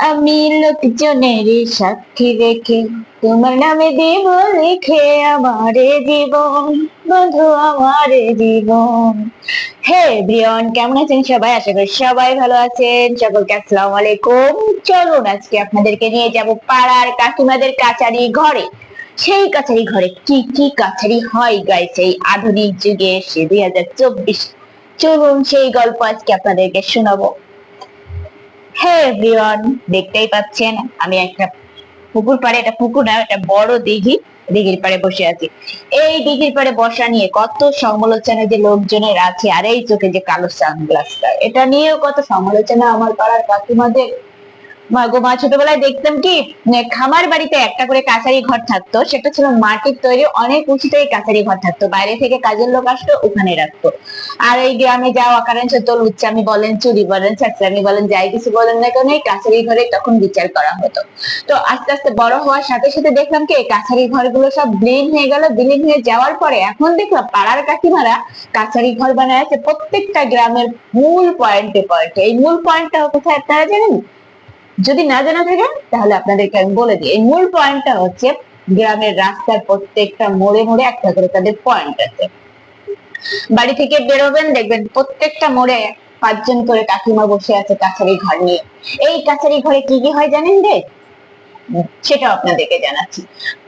আমি লোকজনের সাক্ষী রেখে তোমার নামে দেব লিখে আমারে জীবন। বন্ধু, আমারে জীবন। হে ব্রিয়ন, কেমন আছেন সবাই? আশা করি সবাই ভালো আছেন। সকলকে আসসালামু আলাইকুম। চলুন আজকে আপনাদেরকে নিয়ে যাব পাড়ার কাকিমাদের কাচারি ঘরে। সেই কাছারি ঘরে কি কি কাছারি হয় গাইস এই আধুনিক যুগে এসে দুই হাজার চব্বিশ। চলুন সেই গল্প আজকে আপনাদেরকে শোনাবো। হ্যাঁ এভরিওয়ান দেখতেই পাচ্ছেন, আমি একটা পুকুর পাড়ে, একটা পুকুর না, একটা বড় দিঘি, দিঘির পাড়ে বসে আছি। এই দিঘির পাড়ে বসা নিয়ে কত সমালোচনা যে লোকজনের আছে, আর এই চোখে যে কালো সানগ্লাসটা এটা নিয়েও কত সমালোচনা আমার পাড়ার কাকিমাদের। মা ছোটবেলায় দেখতাম কি মানে খামার বাড়িতে একটা করে কাছারি ঘর থাকতো, সেটা ছিল মাটির তৈরি, অনেক উঁচুতে কাছারি ঘর থাকতো, বাইরে থেকে কাজের লোক আসতো, ওখানে রাখতো। আর এই গ্রামে যাও অকারেন্স হতো লুচ্চামি বলেন, চুরি বলেন চাকরামি বলেন, যাই কিছু বলেন না কেন, এই কাছারি ঘরে তখন বিচার করা হতো। তো আস্তে আস্তে বড় হওয়ার সাথে সাথে দেখলাম কি, এই কাছারি ঘরগুলো সব বিলীন হয়ে গেল, বিলীন হয়ে যাওয়ার পরে এখন দেখলাম পাড়ার কাকিমারা কাছারি ঘর বানায় আছে প্রত্যেকটা গ্রামের মূল পয়েন্টে পয়েন্টে এই মূল পয়েন্টটা কোথায় আপনারা জানেন? যদি না জানা থাকে, তাহলে আপনাদেরকে আমি বলে দিই। এই মূল পয়েন্টটা হচ্ছে গ্রামের রাস্তার প্রত্যেকটা মোড়ে মোড়ে একটা করে তাদের পয়েন্ট আছে। বাড়ি থেকে বেরোবেন, দেখবেন প্রত্যেকটা মোড়ে পাঁচজন করে কাকিমা বসে আছে কাছারি ঘর নিয়ে। এই কাছারি ঘরে কি কি হয় জানেন রে? সেটাও আপনাদেরকে জানাচ্ছি।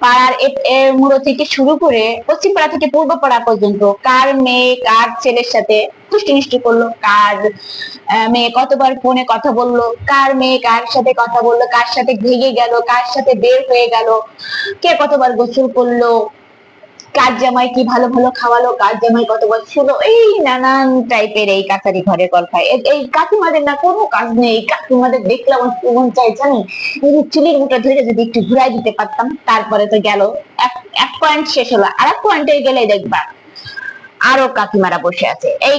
পাড়ার মূল থেকে শুরু করে পশ্চিম পাড়া থেকে পূর্ব পাড়া পর্যন্ত কার মেয়ে, কার ছেলের সাথে মিষ্টি করল, কার মেয়ে কতবার ফোনে কথা বলল, কার মেয়ে কার সাথে কথা বলল, কার সাথে ভেঙে গেল, কার সাথে বের হয়ে গেল, কে কতবার গোসল করল কার জামাই কি ভালো ভালো খাওয়ালো, কার জামাই কত বলছিল এই নানান টাইপের এই কাছারি ঘরের গল্প। এই- কাকিমাদের না কোনো কাজ নেই, এই কাকিমাদের দেখলাম আমার মন চাই জানি? চুলির মুঠা ধরে যদি একটু ঘুরাই দিতে পারতাম, তারপরে তো গেল। এক পয়েন্ট শেষ হলো আর এক পয়েন্টে গেলে দেখবা আরও কাকিমারা বসে আছে। এই